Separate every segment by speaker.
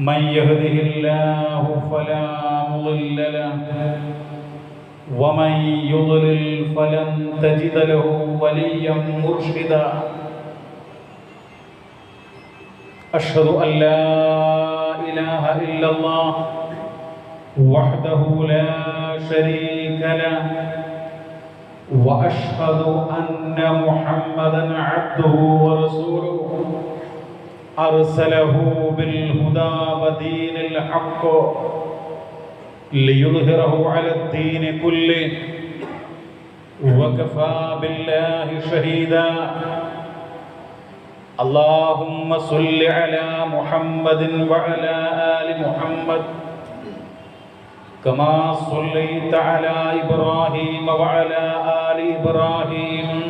Speaker 1: من يهده الله فلا مضل له ومن يضلل فلن تجد له وليا مرشدا. أشهد أن لا إله إلا الله وحده لا شريك له وأشهد أن محمدا عبده ورسوله. أرسله بالهدى ودين الحق ليظهره على الدين كله وكفى بالله شهيدا. اللهم صل على محمد وعلى آل محمد كما صليت على إبراهيم وعلى آل إبراهيم.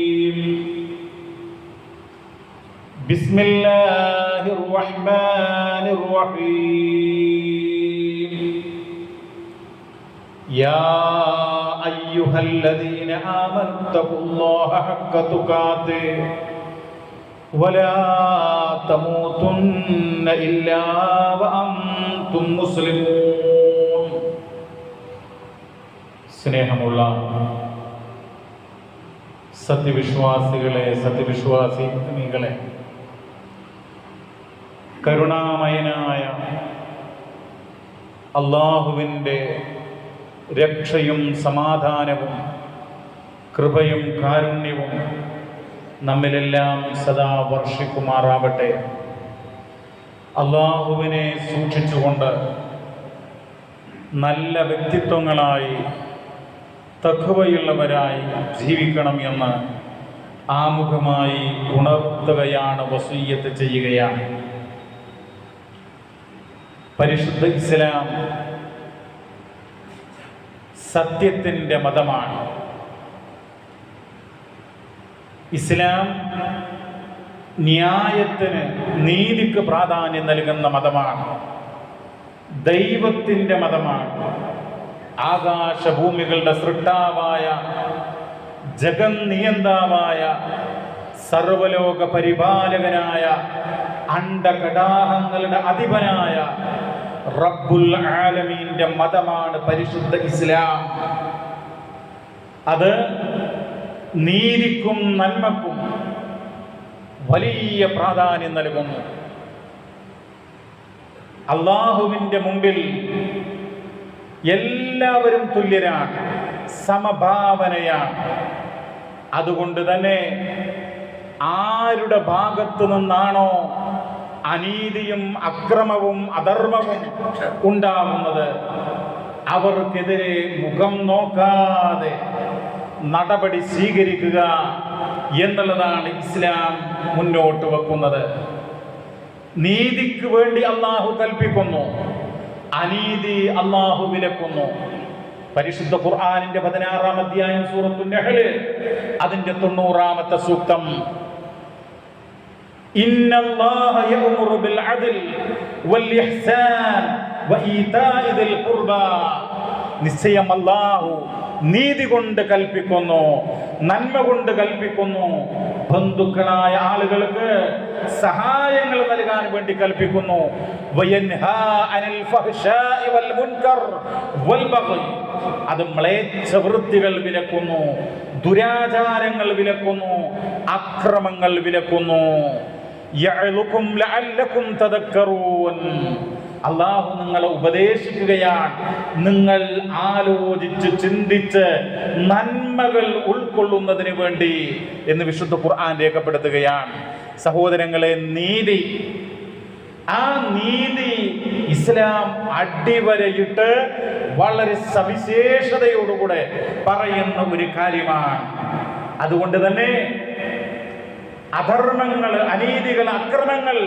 Speaker 1: بسم الله الرحمن الرحيم يا أيها الذين آمنوا اتقوا الله حق تقاته ولا تموتن إلا وأنتم مسلمون സ്നേഹമുള്ള സത്യവിശ്വാസികളെ സത്യവിശ്വാസികളെ കരുണാമയനായ അള്ളാഹുവിന്റെ രക്ഷയും സമാധാനവും കൃപയും കാരുണ്യവും നമ്മിലെല്ലാം സദാ വർഷിക്കുമാറാവട്ടെ. അള്ളാഹുവിനെ സൂക്ഷിച്ചുകൊണ്ട് നല്ല വ്യക്തിത്വങ്ങളായി തഖവയുള്ളവരായി ജീവിക്കണം എന്ന് ആമുഖമായി ഉണർത്തുകയാണ് വസൂയത്ത് ചെയ്യുകയാണ്. പരിശുദ്ധ ഇസ്ലാം സത്യത്തിന്റെ മതമാണ്. ഇസ്ലാം ന്യായത്തിന് നീതിക്ക് പ്രാധാന്യം നൽകുന്ന മതമാണ്. ദൈവത്തിന്റെ മതമാണ്. ആകാശഭൂമികളുടെ സൃഷ്ടാവായ ജഗന്നിയന്താവായ സർവലോക പരിപാലകനായ അണ്ടകടാഹങ്ങളുടെ അധിപനായ റബ്ബുൽ ആലമീന്റെ മതമാണ് പരിശുദ്ധ ഇസ്ലാം. അത് നീതിക്കും നന്മക്കും വലിയ പ്രാധാന്യം നൽകുന്നു. അള്ളാഹുവിന്റെ മുമ്പിൽ എല്ലാവരും തുല്യരാണ് സമഭാവനയാണ്. അതുകൊണ്ട് തന്നെ ആരുടെ ഭാഗത്തു നിന്നാണോ അനീതിയും അക്രമവും അധർമ്മവും ഉണ്ടാവുന്നത് അവർക്കെതിരെ മുഖം നോക്കാതെ നടപടി സ്വീകരിക്കുക എന്നുള്ളതാണ് ഇസ്ലാം മുന്നോട്ട് വെക്കുന്നത്. നീതിക്ക് വേണ്ടി അള്ളാഹു കൽപ്പിക്കുന്നു. അനീതി അള്ളാഹു വിലക്കുന്നു. പരിശുദ്ധ ഖുർആാനിന്റെ പതിനാറാം അധ്യായം സൂറത്തു നെഹ്ല് അതിന്റെ തൊണ്ണൂറാമത്തെ സൂക്തം. إن الله يأمر بالعدل والإحسان وإيتاء ذي القربى നിശ്ചയം അല്ലാഹു നീതി കൊണ്ട് കൽപ്പിക്കുന്നു നന്മ കൊണ്ട് കൽപ്പിക്കുന്നു ബന്ധുക്കളായ ആളുകൾക്ക് സഹായങ്ങൾ നൽകാൻ വേണ്ടി കൽപ്പിക്കുന്നു വയൻഹാ അനിൽ ഫഹ്ശാഇ വൽ മുൻകർ വൽ ബഗ്യ്. അത് മ്ലേച്ഛ വൃത്തികൾ വിലക്കുന്നു ദുരാചാരങ്ങൾ വിലക്കുന്നു അക്രമങ്ങൾ വിലക്കുന്നു യഅലുക്കും ലഅല്ലക്കും തദക്കറൂൻ അള്ളാഹു നിങ്ങളെ ഉപദേശിക്കുകയാണ്. നിങ്ങൾ ആലോചിച്ച് ചിന്തിച്ച് നന്മകൾ ഉൾക്കൊള്ളുന്നതിന് വേണ്ടി എന്ന് വിശുദ്ധ ഖുർആൻ രേഖപ്പെടുത്തുകയാണ്. സഹോദരങ്ങളെ നീതി. ആ നീതി ഇസ്ലാം അടിവരയിട്ട് വളരെ സവിശേഷതയോടുകൂടെ പറയുന്ന ഒരു കാര്യമാണ്. അതുകൊണ്ട് തന്നെ അധർമ്മങ്ങൾ അനീതികൾ അക്രമങ്ങൾ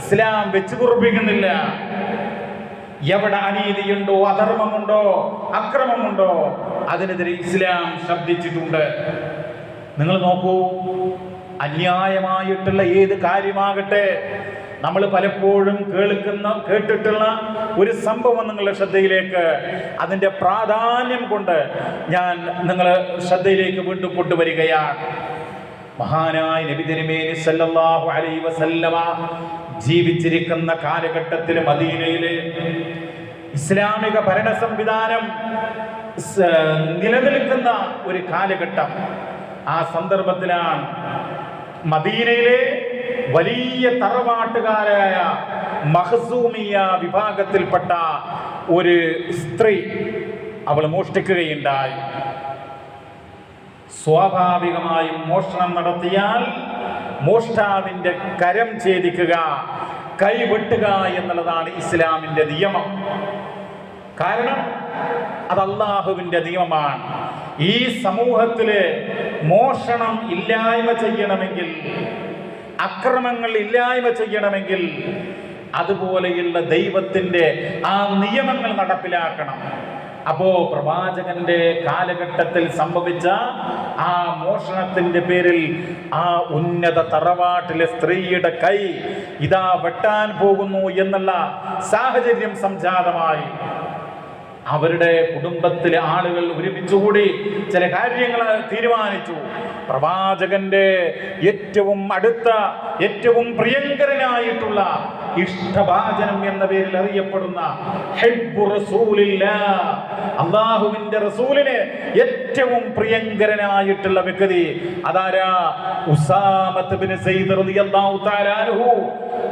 Speaker 1: ഇസ്ലാം വെച്ച് കുറിപ്പിക്കുന്നില്ല എവിടെ അനീതിയുണ്ടോ അധർമ്മമുണ്ടോ അക്രമമുണ്ടോ അതിനെതിരെ ഇസ്ലാം ശബ്ദിച്ചിട്ടുണ്ട്. നിങ്ങൾ നോക്കൂ അന്യായമായിട്ടുള്ള ഏത് കാര്യമാകട്ടെ നമ്മൾ പലപ്പോഴും കേൾക്കുന്ന കേട്ടിട്ടുള്ള ഒരു സംഭവം നിങ്ങളുടെ ശ്രദ്ധയിലേക്ക്. അതിന്റെ പ്രാധാന്യം കൊണ്ട് ഞാൻ നിങ്ങളെ ശ്രദ്ധയിലേക്ക് വീണ്ടും കൊണ്ടുവരികയാണ്. മഹാനായ നബി തിരുമേനി സല്ലല്ലാഹു അലൈഹി വസല്ലമ ജീവിച്ചിരിക്കുന്ന കാലഘട്ടത്തിൽ മദീനയിലെ ഇസ്ലാമിക ഭരണ സംവിധാനം നിലനിൽക്കുന്ന ഒരു കാലഘട്ടം. ആ സന്ദർഭത്തിലാണ് മദീനയിലെ വലിയ തറവാട്ടുകാരായ മഹസൂമിയ വിഭാഗത്തിൽപ്പെട്ട ഒരു സ്ത്രീ അവൾ മോഷ്ടിക്കുകയുണ്ടായി. സ്വാഭാവികമായും മോഷണം നടത്തിയാൽ മോഷ്ടാവിന്റെ കരം ഛേദിക്കുക കൈവെട്ടുക എന്നുള്ളതാണ് ഇസ്ലാമിന്റെ നിയമം. കാരണം അത് അള്ളാഹുവിന്റെ നിയമമാണ്. ഈ സമൂഹത്തിൽ മോഷണം ഇല്ലായ്മ ചെയ്യണമെങ്കിൽ അക്രമങ്ങൾ ഇല്ലായ്മ ചെയ്യണമെങ്കിൽ അതുപോലെയുള്ള ദൈവത്തിന്റെ ആ നിയമങ്ങൾ നടപ്പിലാക്കണം. അപ്പോ പ്രവാചകന്റെ കാലഘട്ടത്തിൽ സംഭവിച്ച ആ മോഷണത്തിന്റെ പേരിൽ ആ ഉന്നത തറവാട്ടിലെ സ്ത്രീയുടെ കൈ ഇതാ വെട്ടാൻ പോകുന്നു എന്നുള്ള സാഹചര്യം സംജാതമായി അവരുടെ കുടുംബത്തിലെ ആളുകൾ ഒരുമിച്ചുകൂടി ചില കാര്യങ്ങൾ തീരുമാനിച്ചു പ്രവാചകന്റെ ഏറ്റവും അടുത്ത ഏറ്റവും പ്രിയങ്കരനായിട്ടുള്ള ഇഷ്ടഭാചനം എന്ന പേരിൽ അറിയപ്പെടുന്ന. അള്ളാഹുവിന്റെ റസൂലിന് ഏറ്റവും പ്രിയങ്കരനായിട്ടുള്ള വ്യക്തി അതാരാ? ഉസാമത്ത് സെയ്ദ് റളിയല്ലാഹു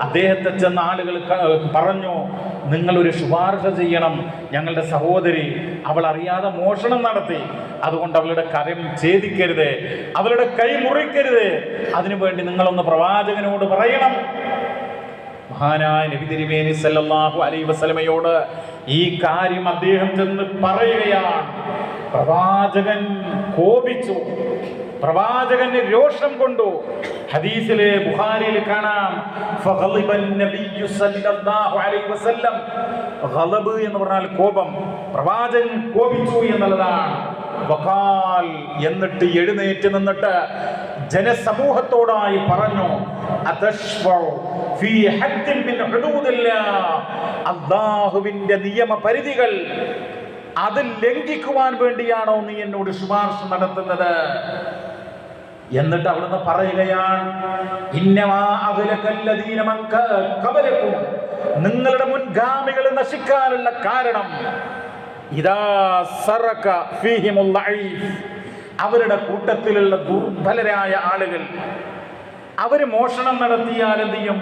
Speaker 1: അദ്ദേഹത്തെ ചെന്ന ആളുകൾ പറഞ്ഞു നിങ്ങൾ ഒരു ശുപാർശ ചെയ്യണം. ഞങ്ങളുടെ സഹോദരി അവൾ അറിയാതെ മോഷണം നടത്തി. അതുകൊണ്ട് അവളുടെ കരം ഛേദിക്കരുത്. അവളുടെ കൈ മുറിക്കരുത്. അതിനു അതിനുവേണ്ടി നിങ്ങളൊന്ന് പ്രവാചകനോട് പറയണം. മഹാനായ നബി തിരുമേനി സല്ലല്ലാഹു അലൈഹി വസല്ലമയോട് ഈ കാര്യം അദ്ദേഹം ചെന്ന് പറയുകയാണ്. പ്രവാചകൻ കോപിച്ചു. പ്രവാചകന് രോഷം കൊണ്ടു. ഹദീസിലെ ബുഖാരിയിൽ കാണാം. ഗളബ് എന്ന് പറഞ്ഞാൽ കോപം. പ്രവാചകൻ കോപിച്ചു എന്നുള്ളതാണ്. എന്നിട്ട് എഴുന്നേറ്റ് നിന്നിട്ട് ജനസമൂഹത്തോടായി പറഞ്ഞു അള്ളാഹുവിന്റെ നിയമപരിധികൾ അത് ലംഘിക്കുവാൻ വേണ്ടിയാണോ നീ എന്നോട് ശുപാർശ നടത്തുന്നത്? എന്നിട്ട് അവിടുന്ന് പറയുകയാണ് നിങ്ങളുടെ മുൻഗാമികൾ നശിക്കാനുള്ള കാരണം ഇതാ സറക ഫീഹിമുള്ള. അവരുടെ കൂട്ടത്തിലുള്ള ദുർബലരായ ആളുകൾ. അവർ മോഷണം നടത്തിയാൽ എന്ത് ചെയ്യും?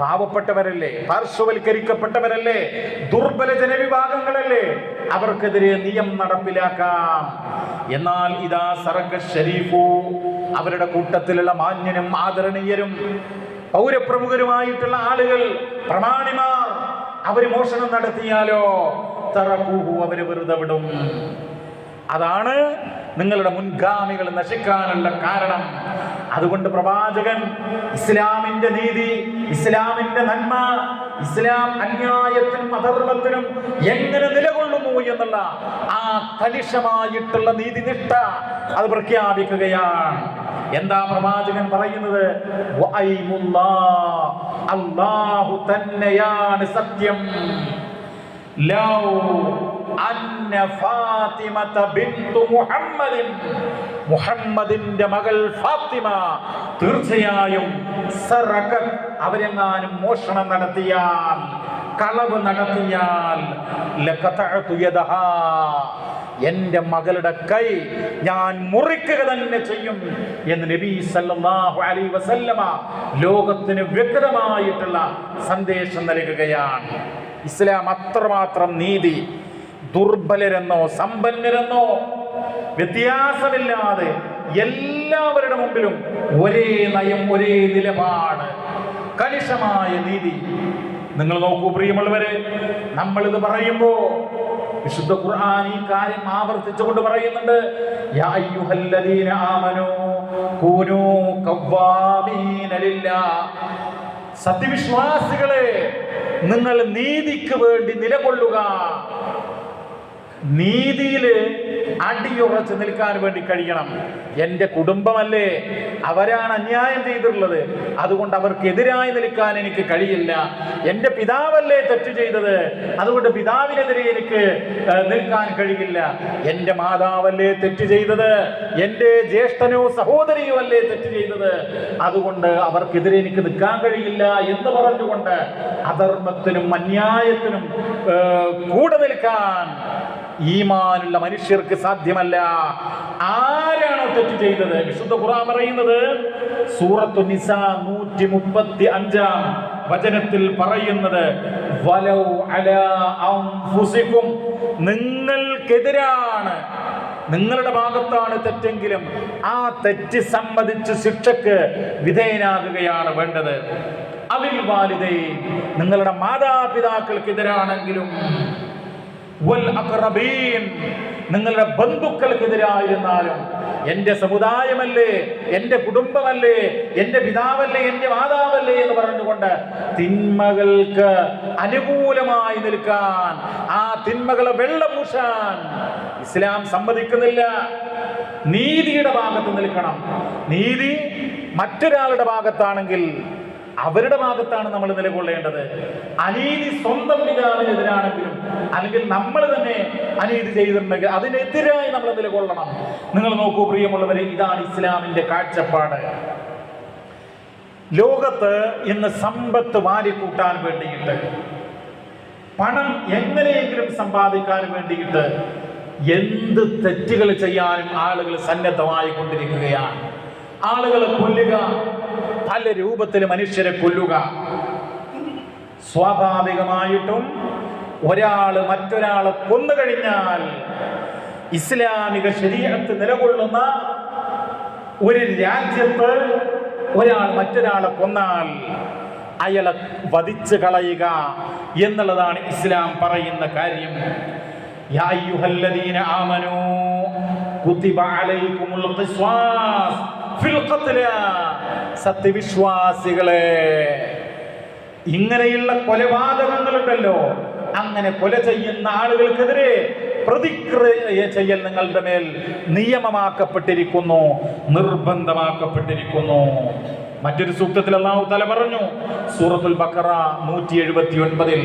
Speaker 1: പാവപ്പെട്ടവരല്ലേ? പാർശ്വവൽക്കരിക്കപ്പെട്ടവരല്ലേ? ദുർബല ജനവിഭാഗങ്ങളല്ലേ അവർക്കെതിരെ നിയം നടപ്പിലാക്കാം. എന്നാൽ ഇതാ സറക്ക ഷരീഫു അവരുടെ കൂട്ടത്തിലുള്ള മാന്യനും ആദരണീയരും പൗരപ്രമുഖരുമായിട്ടുള്ള ആളുകൾ പ്രമാണിമാർ അവർ മോഷണം നടത്തിയാലോ? അവർ വെറുതെ വിടും. അതാണ് നിങ്ങളുടെ മുൻഗാമികൾ നശിക്കാനുള്ള കാരണം. അതുകൊണ്ട് പ്രവാചകൻ ഇസ്ലാമിന്റെ നീതി ഇസ്ലാമിന്റെ നന്മ
Speaker 2: ഇസ്ലാം അന്യായത്തിനും അധർമ്മത്തിനും എങ്ങനെ നിലകൊള്ളുന്നു എന്നുള്ള ആ കലിഷമായിട്ടുള്ള നീതിനിഷ്ഠ അത് പ്രഖ്യാപിക്കുകയാണ്. എന്താ പ്രവാചകൻ പറയുന്നത്? അള്ളാഹു തന്നെയാണ് സത്യം. ലൗ അന്ന ഫാത്തിമത ബിന്തു മുഹമ്മദിൻ. മുഹമ്മദിന്റെ മകൾ ഫാത്തിമ തീർച്ചയായും സറക അവരെങ്ങാനും മോഷണം നടത്തിയാൽ കളവ് നടത്തിയാൽ എന്റെ മകളുടെ കൈ ഞാൻ മുറിക്കുക തന്നെ ചെയ്യും എന്ന് നബി സല്ലല്ലാഹു അലൈഹി വസല്ലമ ലോകത്തിന് വ്യക്തമായിട്ടുള്ള സന്ദേശം നൽകുകയാണ്. ഇസ്ലാം അത്രമാത്രം നീതി ദുർബലരെന്നോ സമ്പന്നരെന്നോ വ്യത്യാസമില്ലാതെ എല്ലാവരുടെ മുമ്പിലും ഒരേ നയം ഒരേ നിലപാട് കണിശമായ നീതി. നിങ്ങൾ നോക്കൂ പ്രിയമുള്ളവരെ നമ്മൾ ഇത് പറയുമ്പോ വിശുദ്ധ ഖുർആൻ ഈ കാര്യം ആവർത്തിച്ചുകൊണ്ട് പറയുന്നുണ്ട് യാ അയ്യുഹല്ലദീന ആമനൂ കൂനൂ ലില്ലാ സത്യവിശ്വാസികളെ നിങ്ങൾ നീതിക്ക് വേണ്ടി നിലകൊള്ളുക. നീതിയിൽ അടിയുറച്ച് നിൽക്കാൻ വേണ്ടി കഴിയണം. എന്റെ കുടുംബമല്ലേ? അവരാണ് അന്യായം ചെയ്തിട്ടുള്ളത്. അതുകൊണ്ട് അവർക്കെതിരായി നിൽക്കാൻ എനിക്ക് കഴിയില്ല. എന്റെ പിതാവല്ലേ തെറ്റ് ചെയ്തത്? അതുകൊണ്ട് പിതാവിനെതിരെ എനിക്ക് നിൽക്കാൻ കഴിയില്ല. എന്റെ മാതാവല്ലേ തെറ്റ് ചെയ്തത്? എന്റെ ജ്യേഷ്ഠനോ സഹോദരിയോ അല്ലേ തെറ്റ് ചെയ്തത്? അതുകൊണ്ട് അവർക്കെതിരെ എനിക്ക് നിൽക്കാൻ കഴിയില്ല എന്ന് പറഞ്ഞുകൊണ്ട് അധർമ്മത്തിനും അന്യായത്തിനും കൂടെ നിൽക്കാൻ ഈമാനുള്ള മനുഷ്യർക്ക് സാധ്യമല്ല. ആരാണോ തെറ്റ് ചെയ്തത്? വിശുദ്ധ ഖുറാൻ പറയുന്നത് സൂറത്തു നിസ നൂറ്റി മുപ്പത്തി അഞ്ചാം വചനത്തിൽ പറയുന്നത് വലൗ നിങ്ങൾക്കെതിരാണ്. നിങ്ങളുടെ ഭാഗത്താണ് തെറ്റെങ്കിലും ആ തെറ്റ് സമ്മതിച്ച് ശിക്ഷക്ക് വിധേയനാകുകയാണ് വേണ്ടത്. അതിൽ വാലിതേ നിങ്ങളുടെ മാതാപിതാക്കൾക്കെതിരാണെങ്കിലും നിങ്ങളുടെ ബന്ധുക്കൾക്കെതിരായിരുന്നാലും എന്റെ സമുദായമല്ലേ എന്റെ കുടുംബമല്ലേ എന്റെ പിതാവല്ലേ എന്റെ മാതാവല്ലേ എന്ന് പറഞ്ഞുകൊണ്ട് തിന്മകൾക്ക് അനുകൂലമായി നിൽക്കാൻ ആ തിന്മകളെ വെള്ളപൂശാൻ ഇസ്ലാം സമ്മതിക്കുന്നില്ല. നീതിയുടെ ഭാഗത്ത് നിൽക്കണം. നീതി മറ്റൊരാളുടെ ഭാഗത്താണെങ്കിൽ അവരുടെ ഭാഗത്താണ് നമ്മൾ നിലകൊള്ളേണ്ടത്. അനീതി സ്വന്തം പിതാവിനെതിരാണെങ്കിലും അല്ലെങ്കിൽ നമ്മൾ തന്നെ അനീതി ചെയ്തിട്ടുണ്ടെങ്കിൽ അതിനെതിരായി നമ്മൾ നിലകൊള്ളണം. നിങ്ങൾ നോക്കൂ പ്രിയമുള്ളവരെ ഇതാണ് ഇസ്ലാമിന്റെ കാഴ്ചപ്പാട്. ലോകത്ത് ഇന്ന് സമ്പത്ത് വാരിക്കൂട്ടാൻ വേണ്ടിയിട്ട് പണം എങ്ങനെയെങ്കിലും സമ്പാദിക്കാൻ വേണ്ടിയിട്ട് എന്ത് തെറ്റുകൾ ചെയ്യാനും ആളുകൾ സന്നദ്ധമായി കൊണ്ടിരിക്കുകയാണ് ആളുകളെ കൊല്ലുക പല രൂപത്തിൽ മനുഷ്യരെ കൊല്ലുക. സ്വാഭാവികമായിട്ടും ഒരാൾ മറ്റൊരാളെ കൊന്നു കഴിഞ്ഞാൽ ഇസ്ലാമിക ശരീരത്ത് നിലകൊള്ളുന്ന ഒരു രാജ്യത്ത് ഒരാൾ മറ്റൊരാളെ കൊന്നാൽ അയാളെ വധിച്ചു കളയുക എന്നുള്ളതാണ് ഇസ്ലാം പറയുന്ന കാര്യം. ആമനൂ അലൈക്കുമുൽ ഖിസ്വാസ് ഫിൽ ഖത്ല. സത്യവിശ്വാസികളെ ഇങ്ങനെയുള്ള കൊലപാതകങ്ങളുണ്ടല്ലോ. അങ്ങനെ കൊല ചെയ്യുന്ന ആളുകൾക്കെതിരെ പ്രതിക്രിയ ചെയ്യൽ നിങ്ങളുടെ മേൽ നിയമമാക്കപ്പെട്ടിരിക്കുന്നു നിർബന്ധമാക്കപ്പെട്ടിരിക്കുന്നു. മറ്റൊരു സൂക്തത്തിൽ അള്ളാഹു തല പറഞ്ഞു സൂറത്തുൽ ബക്കറ നൂറ്റി എഴുപത്തി ഒൻപതിൽ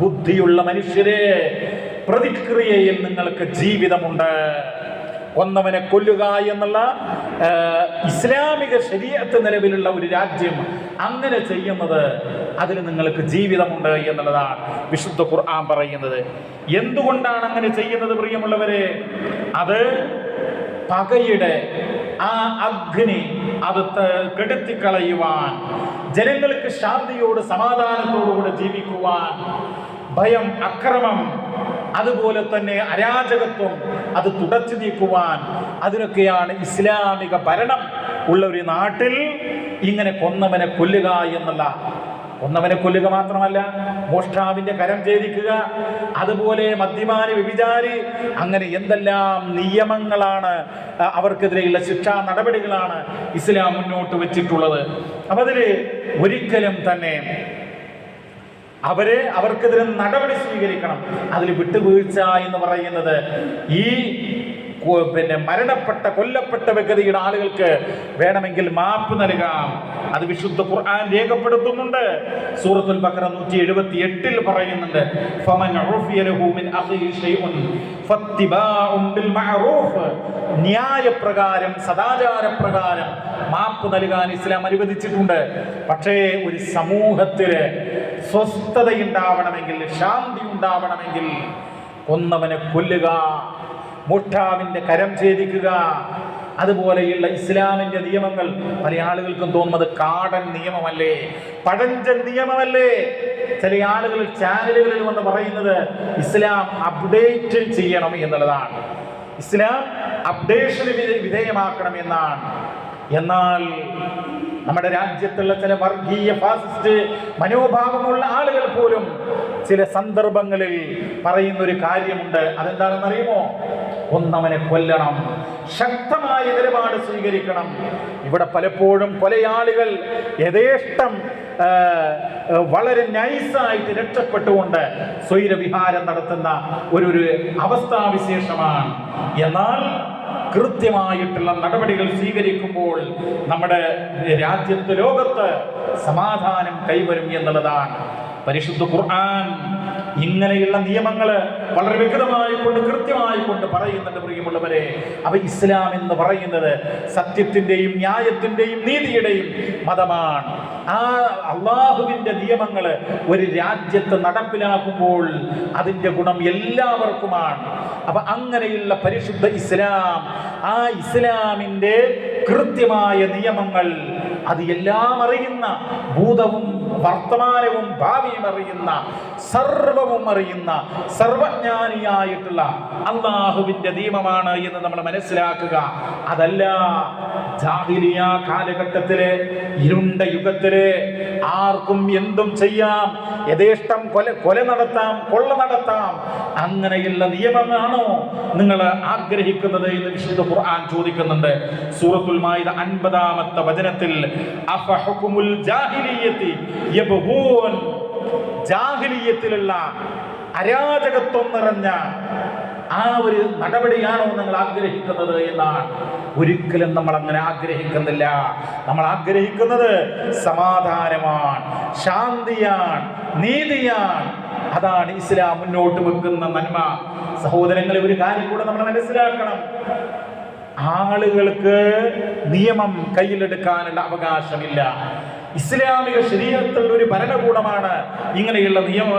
Speaker 2: ബുദ്ധിയുള്ള മനുഷ്യരെ പ്രതിക്രിയയിൽ നിങ്ങൾക്ക് ജീവിതമുണ്ട്. ഒന്നവനെ കൊല്ലുക എന്നുള്ള ഇസ്ലാമിക ശരീരത്ത് നിലവിലുള്ള ഒരു രാജ്യം അങ്ങനെ ചെയ്യുന്നത് അതിന് നിങ്ങൾക്ക് ജീവിതമുണ്ട് എന്നുള്ളതാണ് വിശുദ്ധ ഖുർആൻ പറയുന്നത്. എന്തുകൊണ്ടാണ് അങ്ങനെ ചെയ്യുന്നത് പ്രിയമുള്ളവരെ? അത് പകയുടെ ആ അഗ്നി അത് കെടുത്തിക്കളയുവാൻ ജനങ്ങൾക്ക് ശാന്തിയോട് സമാധാനത്തോടുകൂടെ ജീവിക്കുവാൻ ഭയം അക്രമം അതുപോലെ തന്നെ അരാജകത്വം അത് തുടച്ചു നീക്കുവാൻ അതിനൊക്കെയാണ് ഇസ്ലാമിക ഭരണം ഉള്ള ഒരു നാട്ടിൽ ഇങ്ങനെ കൊന്നവനെ കൊല്ലുക എന്നുള്ള ഒന്നവനെ കൊല്ലുക മാത്രമല്ല മോഷ്ടാവിന്റെ കരം ഛേദിക്കുക അതുപോലെ മദ്യപാനി വ്യഭിചാരി അങ്ങനെ എന്തെല്ലാം നിയമങ്ങളാണ് അവർക്കെതിരെയുള്ള ശിക്ഷാ നടപടികളാണ് ഇസ്ലാം മുന്നോട്ട് വെച്ചിട്ടുള്ളത്. അപ്പൊ അതിൽ ഒരിക്കലും തന്നെ അവരെ അവർക്കെതിരെ നടപടി സ്വീകരിക്കണം. അതിൽ വിട്ടുവീഴ്ച എന്ന് പറയുന്നത് ഈ പിന്നെ മരണപ്പെട്ട കൊല്ലപ്പെട്ട വ്യക്തിയുടെ ആളുകൾക്ക് വേണമെങ്കിൽ മാപ്പ് നൽകാം. അത് വിശുദ്ധ ഖുർആൻ രേഖപ്പെടുത്തുന്നുണ്ട്. സൂറത്തുൽ ബക്കറ നൂറ്റി എഴുപത്തി എട്ടിൽ പറയുന്നുണ്ട് ന്യായപ്രകാരം സദാചാരപ്രകാരം മാപ്പ് നൽകാൻ ഇസ്ലാം അനുവദിച്ചിട്ടുണ്ട്. പക്ഷേ ഒരു സമൂഹത്തിൽ സ്വസ്ഥതയുണ്ടാവണമെങ്കിൽ ശാന്തി ഉണ്ടാവണമെങ്കിൽ കൊന്നവനെ കൊല്ലുക മുട്ടാവിന്റെ കരം ഛേദിക്കുക. അതുപോലെയുള്ള ഇസ്ലാമിന്റെ നിയമങ്ങൾ പല ആളുകൾക്കും തോന്നുന്നത് കാടൻ നിയമമല്ലേ? പഴഞ്ചൻ നിയമമല്ലേ? ചില ആളുകൾ ചാനലുകളിൽ വന്ന് പറയുന്നത് ഇസ്ലാം അപ്ഡേറ്റ് ചെയ്യണം എന്നുള്ളതാണ്. ഇസ്ലാം അപ്ഡേഷന് വിധേ- വിധേയമാക്കണം എന്നാണ്. എന്നാൽ നമ്മുടെ രാജ്യത്തുള്ള ചില വർഗീയ ഫാസിസ്റ്റ് മനോഭാവമുള്ള ആളുകൾ പോലും ചില സന്ദർഭങ്ങളിൽ പറയുന്ന ഒരു കാര്യമുണ്ട്. അതെന്താണെന്ന് അറിയുമോ ഒന്നവനെ കൊല്ലണം. ശക്തമായ നിലപാട് സ്വീകരിക്കണം. ഇവിടെ പലപ്പോഴും കൊലയാളികൾ യഥേഷ്ടം വളരെ നൈസായിട്ട് രക്ഷപ്പെട്ടുകൊണ്ട് സ്വൈരവിഹാരം നടത്തുന്ന ഒരു ഒരു അവസ്ഥാവിശേഷമാണ്. എന്നാൽ കൃത്യമായിട്ടുള്ള നടപടികൾ സ്വീകരിക്കുമ്പോൾ നമ്മുടെ രാജ്യത്ത് ലോകത്ത് സമാധാനം കൈവരും എന്നുള്ളതാണ്. പരിശുദ്ധ ഖുർആൻ ഇങ്ങനെയുള്ള നിയമങ്ങൾ വളരെ വ്യക്തമായി കൊണ്ട് കൃത്യമായി കൊണ്ട് പറയുന്നുണ്ട് പ്രിയമുള്ളവരെ. അവ ഇസ്ലാം എന്ന് പറയുന്നത് സത്യത്തിന്റെയും ന്യായത്തിന്റെയും നീതിയുടെയും മതമാണ്. ആ അള്ളാഹുവിന്റെ നിയമങ്ങൾ ഒരു രാജ്യത്ത് നടപ്പിലാക്കുമ്പോൾ അതിന്റെ ഗുണം എല്ലാവർക്കുമാണ്. അപ്പൊ അങ്ങനെയുള്ള പരിശുദ്ധ ഇസ്ലാം ആ ഇസ്ലാമിന്റെ കൃത്യമായ നിയമങ്ങൾ അത് എല്ലാം അറിയുന്ന ഭൂതവും വർത്തമാനവും ഭാവിയും അറിയുന്ന സർവവും അറിയുന്ന സർവജ്ഞാനിയായിട്ടുള്ള അള്ളാഹുവിന്റെ നിയമമാണ് എന്ന് നമ്മൾ മനസ്സിലാക്കുക. അതല്ല ജാഹിലിയ കാലഘട്ടത്തിലെ ഇരുണ്ട യുഗത്തിലെ ആർക്കും എന്തും ചെയ്യാം യഥേഷ്ടം കൊല കൊല നടത്താം കൊള്ള നടത്താം അങ്ങനെയുള്ള നിയമമാണോ നിങ്ങൾ ആഗ്രഹിക്കുന്നത് എന്ന് വിശുദ്ധ ഖുർആൻ ചോദിക്കുന്നുണ്ട്. സൂറത്തുൽ മായിദ അൻപതാമത്തെ വചനത്തിൽ അഫഹുക്കുമുൽ ജാഹിലിയത്തി യബ്ഗൂൻ ജാഹിലിയത്തിലുള്ള അരാജകത്വം നിറഞ്ഞ ആ ഒരു നടപടിയാണോ നിങ്ങൾ ആഗ്രഹിക്കുന്നത് എന്നാണ്. ഒരിക്കലും നമ്മൾ അങ്ങനെ ആഗ്രഹിക്കുന്നില്ല. നമ്മൾ ആഗ്രഹിക്കുന്നത് സമാധാനമാണ് ശാന്തിയാണ് നീതിയാണ്. അതാണ് ഇസ്ലാം മുന്നോട്ട് വെക്കുന്ന നന്മ. സഹോദരങ്ങളെ ഒരു കാര്യം കൂടെ നമ്മൾ മനസ്സിലാക്കണം. ആളുകൾക്ക് നിയമം കയ്യിലെടുക്കാനുള്ള അവകാശമില്ല. ഇസ്ലാമിക ശരീരത്തിലുള്ള ഒരു ഭരണകൂടമാണ്. ഇങ്ങനെയുള്ള നിയമ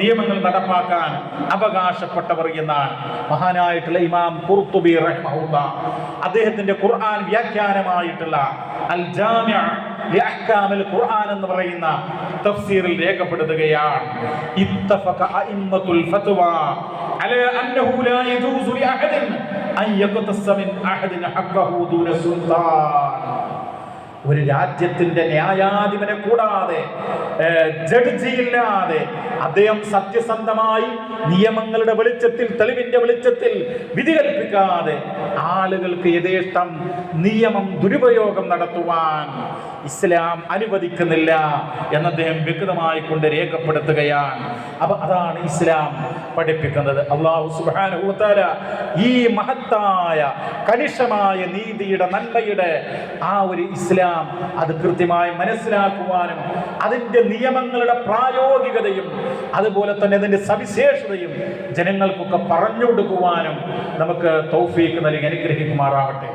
Speaker 2: നിയമങ്ങൾ നടപ്പാക്കാൻ അവകാശപ്പെട്ടവർ എന്നാണ് മഹാനായിട്ടുള്ള ഇമാം കുർത്തുബി റഹ്മഹുല്ല. അദ്ദേഹത്തിന്റെ ഖുർആൻ വ്യാഖ്യാനമായിട്ടുള്ള അൽ ലിഅഹ്കാമിൽ ഖുർആൻ എന്ന് പറയുന്ന തഫ്സീറിൽ രേഖപ്പെടുത്തുകയാണ്. ഇത്തഫഖ അഇമ്മത്തുൽ ഫത്വ. അലാ അന്നഹു ലാ യജൂസു ലിഅഹദിൻ അൻ യഖ്തസ മിൻ അഹദിൻ ഹഖ്ഖഹു ദൂന സുൽത്താൻ. ഒരു രാജ്യത്തിന്റെ ന്യായാധിപനെ കൂടാതെ ജഡ്ജിയില്ലാതെ അദ്ദേഹം സത്യസന്ധമായി നിയമങ്ങളുടെ വെളിച്ചത്തിൽ തെളിവിന്റെ വെളിച്ചത്തിൽ വിധി കൽപ്പിക്കാതെ ആളുകൾക്ക് യഥേഷ്ടം നിയമം ദുരുപയോഗം നടത്തുവാൻ ഇസ്ലാം അനുവദിക്കുന്നില്ല എന്ന് അദ്ദേഹം വ്യക്തമായി കൊണ്ട് രേഖപ്പെടുത്തുകയാണ്. അപ്പൊ അതാണ് ഇസ്ലാം പഠിപ്പിക്കുന്നത്. അള്ളാഹു സുബാന ഈ മഹത്തായ കണിഷമായ നീതിയുടെ നന്മയുടെ ആ ഒരു ഇസ്ലാം അത് കൃത്യമായി മനസ്സിലാക്കുവാനും അതിൻ്റെ നിയമങ്ങളുടെ പ്രായോഗികതയും അതുപോലെ തന്നെ അതിൻ്റെ സവിശേഷതയും ജനങ്ങൾക്കൊക്കെ പറഞ്ഞു കൊടുക്കുവാനും നമുക്ക് തൗഫീക്ക് നൽകി അനുഗ്രഹിക്കുമാറാവട്ടെ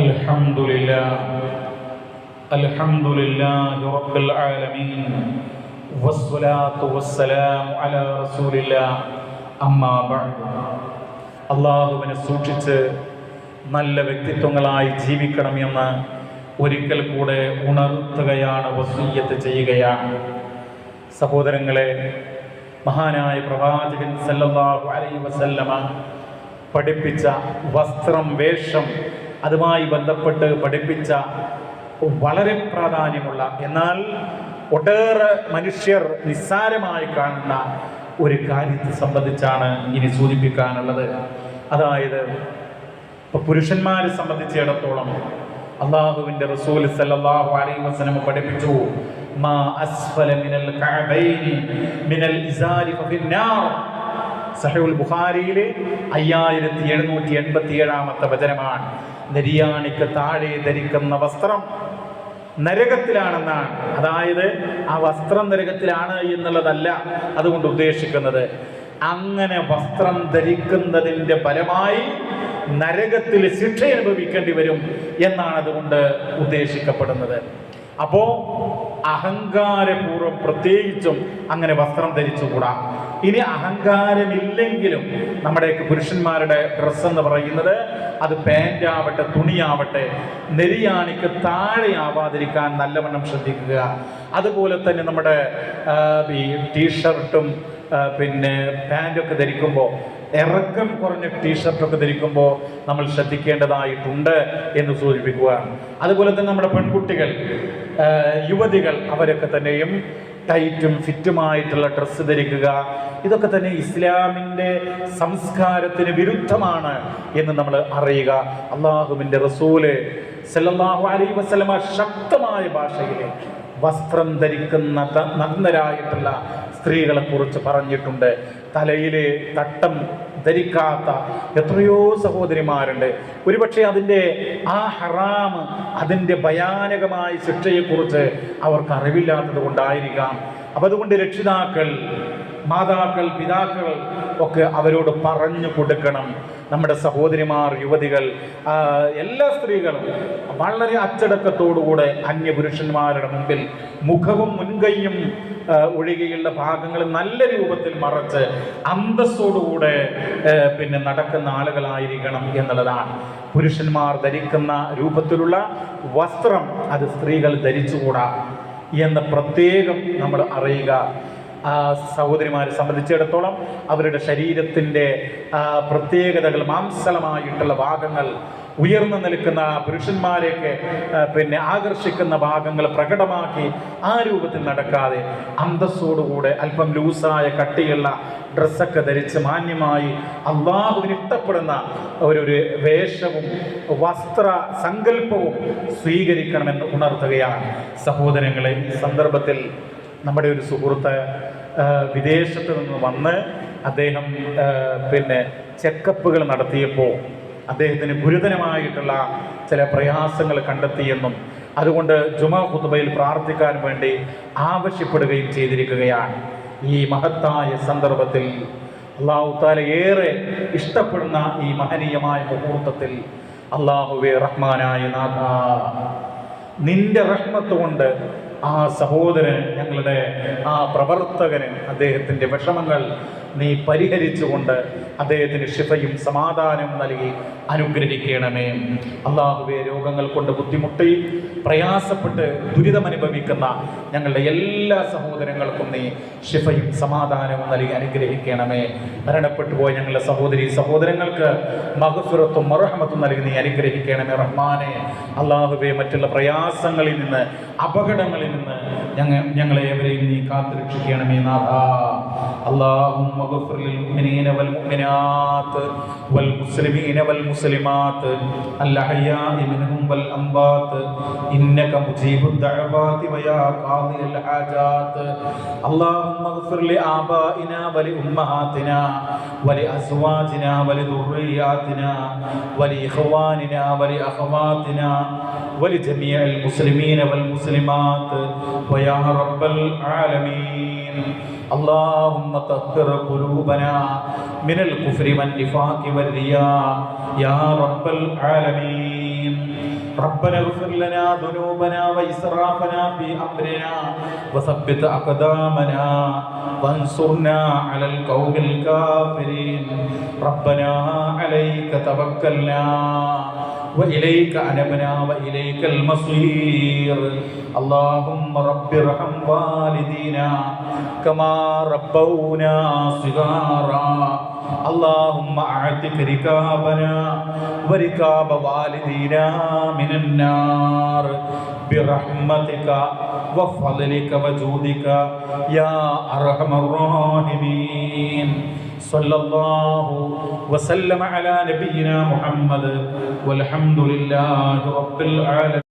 Speaker 2: الحمد لله الحمد لله رب العالمين والصلاة والسلام على رسول الله أما بعد അള്ളാഹുവിനെ സൂക്ഷിച്ച് നല്ല വ്യക്തിത്വങ്ങളായി ജീവിക്കണം എന്ന് ഒരിക്കൽ കൂടെ ഉണർത്തുകയാണ് വസീയത്ത് ചെയ്യുകയാണ്. സഹോദരങ്ങളെ മഹാനായ പ്രവാചകൻ സല്ലല്ലാഹു അലൈഹി വസല്ലമ പഠിപ്പിച്ച വസ്ത്രം വേഷം അതുമായി ബന്ധപ്പെട്ട് പഠിപ്പിച്ച വളരെ പ്രാധാന്യമുള്ള എന്നാൽ ഒട്ടേറെ മനുഷ്യർ നിസ്സാരമായി കാണുന്ന ഒരു കാര്യത്തെ സംബന്ധിച്ചാണ് ഇനി സൂചിപ്പിക്കാനുള്ളത്. അതായത് ഇപ്പൊ പുരുഷന്മാരെ സംബന്ധിച്ചിടത്തോളം അള്ളാഹുവിന്റെ റസൂൽ സല്ലല്ലാഹു അലൈഹി വസല്ലം പഠിപ്പിച്ചു മാ അസ്ഫല മിനൽ കഅബൈനി മിനൽ ഇസാരി ഫഫിന്നാർ. സഹീഹുൽ ബുഖാരിയിലെ അയ്യായിരത്തി എഴുന്നൂറ്റി എൺപത്തി ഏഴാമത്തെ വചനമാണ് നെരിയാണിക്ക് താഴെ ധരിക്കുന്ന വസ്ത്രം നരകത്തിലാണെന്നാണ്. അതായത് ആ വസ്ത്രം നരകത്തിലാണ് എന്നുള്ളതല്ല അതുകൊണ്ട് ഉദ്ദേശിക്കുന്നത്. അങ്ങനെ വസ്ത്രം ധരിക്കുന്നതിന്റെ ഫലമായി നരകത്തിൽ ശിക്ഷ അനുഭവിക്കേണ്ടി വരും എന്നാണ് അതുകൊണ്ട് ഉദ്ദേശിക്കപ്പെടുന്നത്. അപ്പോ അഹങ്കാരപൂർവം പ്രത്യേകിച്ചും അങ്ങനെ വസ്ത്രം ധരിച്ചുകൂടാ? ഇനി അഹങ്കാരമില്ലെങ്കിലും നമ്മുടെയൊക്കെ പുരുഷന്മാരുടെ ഡ്രസ്സ് എന്ന് പറയുന്നത് അത് പാന്റ് ആവട്ടെ തുണിയാവട്ടെ നെരിയാണിക്ക് താഴെ ആവാതിരിക്കാൻ നല്ലവണ്ണം ശ്രദ്ധിക്കുക. അതുപോലെ തന്നെ നമ്മുടെ ഈ ടീഷർട്ടും പിന്നെ പാന്റൊക്കെ ധരിക്കുമ്പോൾ ഇറക്കം കുറഞ്ഞ ടീഷർട്ടൊക്കെ ധരിക്കുമ്പോൾ നമ്മൾ ശ്രദ്ധിക്കേണ്ടതായിട്ടുണ്ട് എന്ന് സൂചിപ്പിക്കുകയാണ് അതുപോലെ തന്നെ നമ്മുടെ പെൺകുട്ടികൾ യുവതികൾ അവരൊക്കെ തന്നെയും ടൈറ്റും ഫിറ്റുമായിട്ടുള്ള ഡ്രസ്സ് ധരിക്കുക. ഇതൊക്കെ തന്നെ ഇസ്ലാമിന്റെ സംസ്കാരത്തിന് വിരുദ്ധമാണ് എന്ന് നമ്മൾ അറിയുക. അള്ളാഹുവിന്റെ റസൂൽ സല്ലാഹു അലൈ വസ്ലമ ശക്തമായ ഭാഷയിൽ വസ്ത്രം ധരിക്കുന്ന നഗ്നരായിട്ടുള്ള സ്ത്രീകളെ കുറിച്ച് പറഞ്ഞിട്ടുണ്ട്. തലയിൽ തട്ടം ധരിക്കാത്ത എത്രയോ സഹോദരിമാരുണ്ട്. ഒരുപക്ഷെ അതിന്റെ ആ ഹറാം അതിന്റെ ഭയാനകമായ ശിക്ഷയെക്കുറിച്ച് അവർക്ക് അറിവില്ലാത്തത് കൊണ്ടായിരിക്കാം. അപ്പം അതുകൊണ്ട് രക്ഷിതാക്കൾ മാതാക്കൾ പിതാക്കൾ ഒക്കെ അവരോട് പറഞ്ഞു കൊടുക്കണം. നമ്മുടെ സഹോദരിമാർ യുവതികൾ എല്ലാ സ്ത്രീകളും വളരെ അച്ചടക്കത്തോടുകൂടെ അന്യപുരുഷന്മാരുടെ മുമ്പിൽ മുഖവും മുൻകൈയും ഒഴികെയുള്ള ഭാഗങ്ങൾ നല്ല രൂപത്തിൽ മറച്ച് അന്തസ്സോടുകൂടെ പിന്നെ നടക്കുന്ന ആളുകളായിരിക്കണം എന്നുള്ളതാണ്. പുരുഷന്മാർ ധരിക്കുന്ന രൂപത്തിലുള്ള വസ്ത്രം അത് സ്ത്രീകൾ ധരിച്ചുകൂടാ? എന്ന് പ്രത്യേകം നമ്മൾ അറിയുക. ആ സഹോദരിമാരെ സംബന്ധിച്ചിടത്തോളം അവരുടെ ശരീരത്തിന്റെ പ്രത്യേകതകൾ മാംസലമായിട്ടുള്ള ഭാഗങ്ങൾ ഉയർന്നു നിൽക്കുന്ന പുരുഷന്മാരെയൊക്കെ പിന്നെ ആകർഷിക്കുന്ന ഭാഗങ്ങൾ പ്രകടമാക്കി ആ രൂപത്തിൽ നടക്കാതെ അന്തസ്സോടുകൂടെ അല്പം ലൂസായ കട്ടിയുള്ള ഡ്രസ്സൊക്കെ ധരിച്ച് മാന്യമായി അള്ളാഹുവിന് ഇഷ്ടപ്പെടുന്ന ഒരു വേഷവും വസ്ത്ര സങ്കല്പവും സ്വീകരിക്കണമെന്ന് ഉണർത്തുകയാണ് സഹോദരങ്ങളെ. സന്ദർഭത്തിൽ നമ്മുടെ ഒരു സുഹൃത്ത് വിദേശത്ത് നിന്ന് വന്ന് അദ്ദേഹം പിന്നെ ചെക്കപ്പുകൾ നടത്തിയപ്പോൾ അദ്ദേഹത്തിന് ഗുരുതരമായിട്ടുള്ള ചില പ്രയാസങ്ങൾ കണ്ടെത്തിയെന്നും അതുകൊണ്ട് ജുമാ ഖുത്ബയിൽ പ്രാർത്ഥിക്കാൻ വേണ്ടി ആവശ്യപ്പെടുകയും ചെയ്തിരിക്കുകയാണ്. ഈ മഹത്തായ സന്ദർഭത്തിൽ അള്ളാഹു താല ഏറെ ഇഷ്ടപ്പെടുന്ന ഈ മഹനീയമായ മുഹൂർത്തത്തിൽ അള്ളാഹുവെ റഹ്മാനായ നാഥ നിന്റെ റഹ്മത്ത് കൊണ്ട് ആ സഹോദരൻ ഞങ്ങളുടെ ആ പ്രവർത്തകന് അദ്ദേഹത്തിന്റെ വിഷമങ്ങൾ നീ പരിഹരിച്ചുകൊണ്ട് അദ്ദേഹത്തിന് ശിഫയും സമാധാനവും നൽകി അനുഗ്രഹിക്കണമേ. അള്ളാഹുവെ രോഗങ്ങൾ കൊണ്ട് ബുദ്ധിമുട്ടി പ്രയാസപ്പെട്ട് ദുരിതമനുഭവിക്കുന്ന ഞങ്ങളുടെ എല്ലാ സഹോദരങ്ങൾക്കും നീ ശിഫയും സമാധാനവും നൽകി അനുഗ്രഹിക്കണമേ. മരണപ്പെട്ടു പോയ ഞങ്ങളുടെ സഹോദരി സഹോദരങ്ങൾക്ക് മഹസുരത്വം മറുഹമത്വം നൽകി നീ അനുഗ്രഹിക്കണമേ റഹ്മാനെ. അള്ളാഹുബെ മറ്റുള്ള പ്രയാസങ്ങളിൽ നിന്ന് അപകടങ്ങളിൽ നിന്ന് ഞങ്ങൾ ഞങ്ങളെ ഏവരെയും നീ കാത്തുരക്ഷിക്കണമേ നാഥ. അള്ളാഹും اغفر للمؤمنين والمؤمنات والمسلمين والمسلمات الأحياء منهم والأموات إنك مجيب الدعوات ويا قاضي الحاجات اللهم اغفر لآبائنا ولأمهاتنا ولأزواجنا ولذرياتنا ولإخواننا ولأخواتنا ولجميع المسلمين والمسلمات ويا رب العالمين اللهم طهر قلوبنا من الكفر والنفاق والرياء يا رب العالمين ربنا اغفر لنا ذنوبنا وإسرافنا في أمرنا وثبت أقدامنا وانصرنا على القوم الكافرين ربنا عليك توكلنا
Speaker 1: وإليك أنبنا وإليك المصير اللهم رب ارحم والدينا كما ربونا صغارا اللهم اعتق ركابنا وركاب والدينا من النار برحمتك وفضلك وجودك يا ارحم الراحمين സല്ലല്ലാഹു വസല്ലമ അലാ നബിയിന മുഹമ്മദ്. വൽഹംദുലില്ലാഹി റബ്ബിൽ ആലമീൻ.